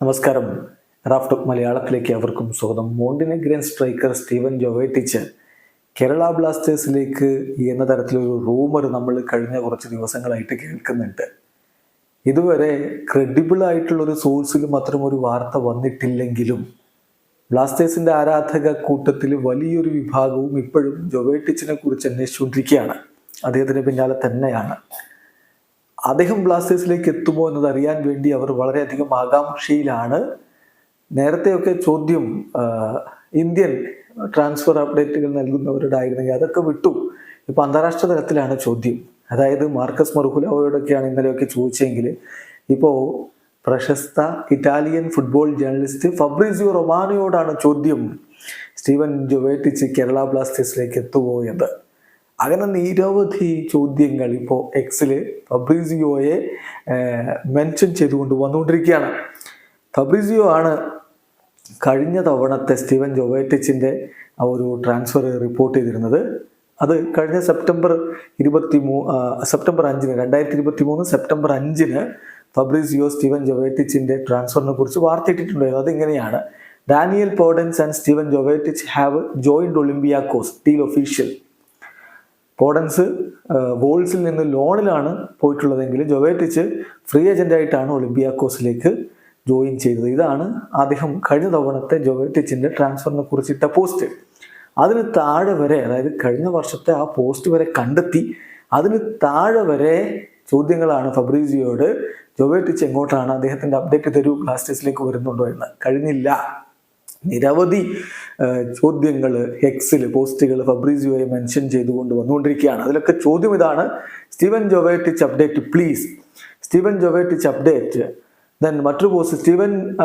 നമസ്കാരം. റാഫ്റ്റ് മലയാളത്തിലേക്ക് അവർക്കും സ്വാഗതം. Montenegrin striker Steven Jovetic Kerala ബ്ലാസ്റ്റേഴ്സിലേക്ക് എന്ന തരത്തിലൊരു റൂമർ നമ്മൾ കഴിഞ്ഞ കുറച്ച് ദിവസങ്ങളായിട്ട് കേൾക്കുന്നുണ്ട്. ഇതുവരെ ക്രെഡിബിൾ ആയിട്ടുള്ള ഒരു സോഴ്സിലും മാത്രം ഒരു വാർത്ത വന്നിട്ടില്ലെങ്കിലും ബ്ലാസ്റ്റേഴ്സിന്റെ ആരാധക കൂട്ടത്തിൽ വലിയൊരു വിഭാഗവും ഇപ്പോഴും ജൊവേറ്റിച്ചിനെ കുറിച്ച് അന്വേഷിച്ചുകൊണ്ടിരിക്കുകയാണ്. അദ്ദേഹത്തിന് പിന്നാലെ തന്നെയാണ്. അദ്ദേഹം ബ്ലാസ്റ്റേഴ്സിലേക്ക് എത്തുമോ എന്നത് അറിയാൻ വേണ്ടി അവർ വളരെയധികം ആകാംക്ഷയിലാണ്. നേരത്തെയൊക്കെ ചോദ്യം ഇന്ത്യൻ ട്രാൻസ്ഫർ അപ്ഡേറ്റുകൾ നൽകുന്നവരുടെ ആയിരുന്നെങ്കിൽ അതൊക്കെ വിട്ടു. ഇപ്പൊ അന്താരാഷ്ട്ര തലത്തിലാണ് ചോദ്യം. അതായത് മാർക്കസ് മർഹുലോയോടൊക്കെയാണ് ഇന്നലെയൊക്കെ ചോദിച്ചെങ്കിൽ ഇപ്പോ പ്രശസ്ത ഇറ്റാലിയൻ ഫുട്ബോൾ ജേർണലിസ്റ്റ് ഫബ്രിസിയോ റൊമാനോയോടാണ് ചോദ്യം സ്റ്റീവൻ ജൊവേറ്റിച്ച് കേരള ബ്ലാസ്റ്റേഴ്സിലേക്ക് എത്തുമോ എന്ന്. അങ്ങനെ നിരവധി ചോദ്യങ്ങൾ ഇപ്പോൾ എക്സിൽ ഫബ്രീസിയോയെ മെൻഷൻ ചെയ്തുകൊണ്ട് വന്നുകൊണ്ടിരിക്കുകയാണ്. ഫബ്രീസിയോ ആണ് കഴിഞ്ഞ തവണത്തെ സ്റ്റീവൻ ജോവേറ്റിച്ചിന്റെ ഒരു ട്രാൻസ്ഫർ റിപ്പോർട്ട് ചെയ്തിരുന്നത്. അത് കഴിഞ്ഞ സെപ്റ്റംബർ ഇരുപത്തി മൂ സെപ്റ്റംബർ അഞ്ചിന് രണ്ടായിരത്തി ഇരുപത്തി മൂന്ന് സെപ്റ്റംബർ അഞ്ചിന് ഫബ്രീസിയോ സ്റ്റീവൻ ജൊവേറ്റിച്ചിന്റെ ട്രാൻസ്ഫറിനെ കുറിച്ച് വാർത്തയിട്ടിട്ടുണ്ടായിരുന്നു. അതിങ്ങനെയാണ്. Daniel Podence and Steven Jovetic have joined Olympiacos deal official Podence വോൾസിൽ നിന്ന് ലോണിലാണ് പോയിട്ടുള്ളതെങ്കിൽ ജൊവേറ്റിച്ച് ഫ്രീ ഏജന്റായിട്ടാണ് ഒളിമ്പിയാക്കോസിലേക്ക് ജോയിൻ ചെയ്തത്. ഇതാണ് അദ്ദേഹം കഴിഞ്ഞ തവണത്തെ ജൊവേറ്റിച്ചിന്റെ ട്രാൻസ്ഫറിനെ കുറിച്ചിട്ട പോസ്റ്റ്. അതിന് താഴെ വരെ അതായത് കഴിഞ്ഞ വർഷത്തെ ആ പോസ്റ്റ് വരെ കണ്ടെത്തി അതിന് താഴെ വരെ ചോദ്യങ്ങളാണ് ഫബ്രീസിയോട് ജൊവേറ്റിച്ച് എങ്ങോട്ടാണ് അദ്ദേഹത്തിന്റെ അപ്ഡേറ്റ് തരൂ ബ്ലാസ്റ്റേഴ്സിലേക്ക് വരുന്നുണ്ടോ എന്ന്. കഴിഞ്ഞില്ല. നിരവധി ചോദ്യങ്ങൾ എക്സിൽ പോസ്റ്റുകൾ ഫബ്രീസിയോയെ മെൻഷൻ ചെയ്തുകൊണ്ട് വന്നുകൊണ്ടിരിക്കുകയാണ്. അതിലൊക്കെ ചോദ്യം ഇതാണ് Steven Jovetic update please. Steven Jovetic update. Then മറ്റൊരു post Steven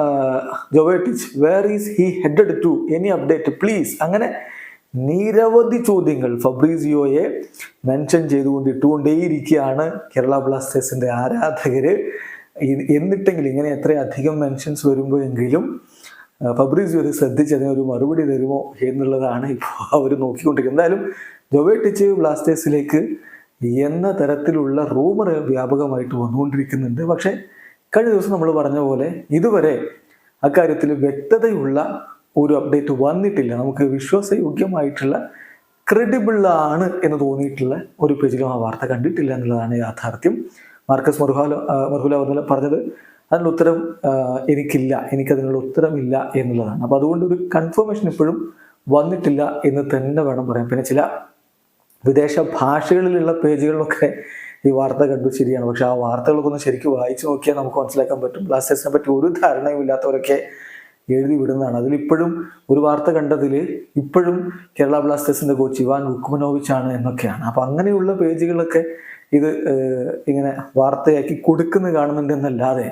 Jovetic where is he headed to any update please അങ്ങനെ നിരവധി ചോദ്യങ്ങൾ ഫബ്രീസിയോയെ മെൻഷൻ ചെയ്തുകൊണ്ട് ഇട്ടുകൊണ്ടേയിരിക്കുകയാണ് കേരള ബ്ലാസ്റ്റേഴ്സിന്റെ ആരാധകര്. എന്നിട്ടെങ്കിൽ ഇങ്ങനെ എത്രയധികം മെൻഷൻസ് വരുമ്പോഴെങ്കിലും ഫബ്രീസ് ഒരു ശ്രദ്ധിച്ച് ഒരു മറുപടി തരുമോ എന്നുള്ളതാണ് ഇപ്പോൾ അവർ നോക്കിക്കൊണ്ടിരിക്കുന്നത്. എന്തായാലും ജൊവേട്ടിച്ച് ബ്ലാസ്റ്റേഴ്സിലേക്ക് എന്ന തരത്തിലുള്ള റൂമർ വ്യാപകമായിട്ട് വന്നുകൊണ്ടിരിക്കുന്നുണ്ട്. പക്ഷേ കഴിഞ്ഞ ദിവസം നമ്മൾ പറഞ്ഞ പോലെ ഇതുവരെ അക്കാര്യത്തിൽ വ്യക്തതയുള്ള ഒരു അപ്ഡേറ്റ് വന്നിട്ടില്ല. നമുക്ക് വിശ്വാസയോഗ്യമായിട്ടുള്ള ക്രെഡിബിളാണ് എന്ന് തോന്നിയിട്ടുള്ള ഒരു പേജിലും ആ വാർത്ത കണ്ടിട്ടില്ല എന്നുള്ളതാണ് യാഥാർത്ഥ്യം. മാർക്കസ് മർഹാല മർഹുല പറഞ്ഞ- പറഞ്ഞത്. അതിനുള്ള ഉത്തരം എനിക്കില്ല എനിക്കതിനുള്ള ഉത്തരമില്ല എന്നുള്ളതാണ്. അപ്പോൾ അതുകൊണ്ട് ഒരു കൺഫർമേഷൻ ഇപ്പോഴും വന്നിട്ടില്ല എന്ന് തന്നെ വേണം പറയാൻ. പിന്നെ ചില വിദേശ ഭാഷകളിലുള്ള പേജുകളിലൊക്കെ ഈ വാർത്ത കണ്ടു ശരിയാണ്. പക്ഷെ ആ വാർത്തകളൊക്കെ ഒന്ന് ശരിക്കും വായിച്ചു നോക്കിയാൽ നമുക്ക് മനസ്സിലാക്കാൻ പറ്റും. ബ്ലാസ്റ്റേഴ്സിനെ പറ്റി ഒരു ധാരണയും ഇല്ലാത്തവരൊക്കെ എഴുതി വിടുന്നതാണ്. അതിലിപ്പോഴും ഒരു വാർത്ത കണ്ടതിൽ ഇപ്പോഴും കേരള ബ്ലാസ്റ്റേഴ്സിന്റെ കോച്ച് ഇവാൻ വുക്കുമനോവിച്ച് ആണ് എന്നൊക്കെയാണ്. അപ്പം അങ്ങനെയുള്ള പേജുകളൊക്കെ ഇത് ഇങ്ങനെ വാർത്തയാക്കി കൊടുക്കുന്ന കാണുന്നുണ്ട് എന്നല്ലാതെ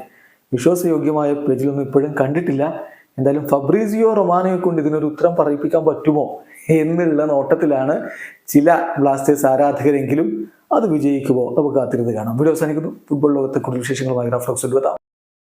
വിശ്വാസയോഗ്യമായ പേജിലൊന്നും ഇപ്പോഴും കണ്ടിട്ടില്ല. എന്തായാലും ഫബ്രീസിയോ റൊമാനയെ കൊണ്ട് ഇതിനൊരു ഉത്തരം പറയിപ്പിക്കാൻ പറ്റുമോ എന്നുള്ള നോട്ടത്തിലാണ് ചില ബ്ലാസ്റ്റേഴ്സ് ആരാധകരെങ്കിലും അത് വിജയിക്കുമോ നമുക്ക് കാത്തിരുന്ന് കാണാം. വീഡിയോ അവസാനിക്കുന്നു. ഫുട്ബോൾ ലോകത്തെ കൂടുതൽ വിശേഷങ്ങളുമായി റഫ്ലോക്സ് എത്താം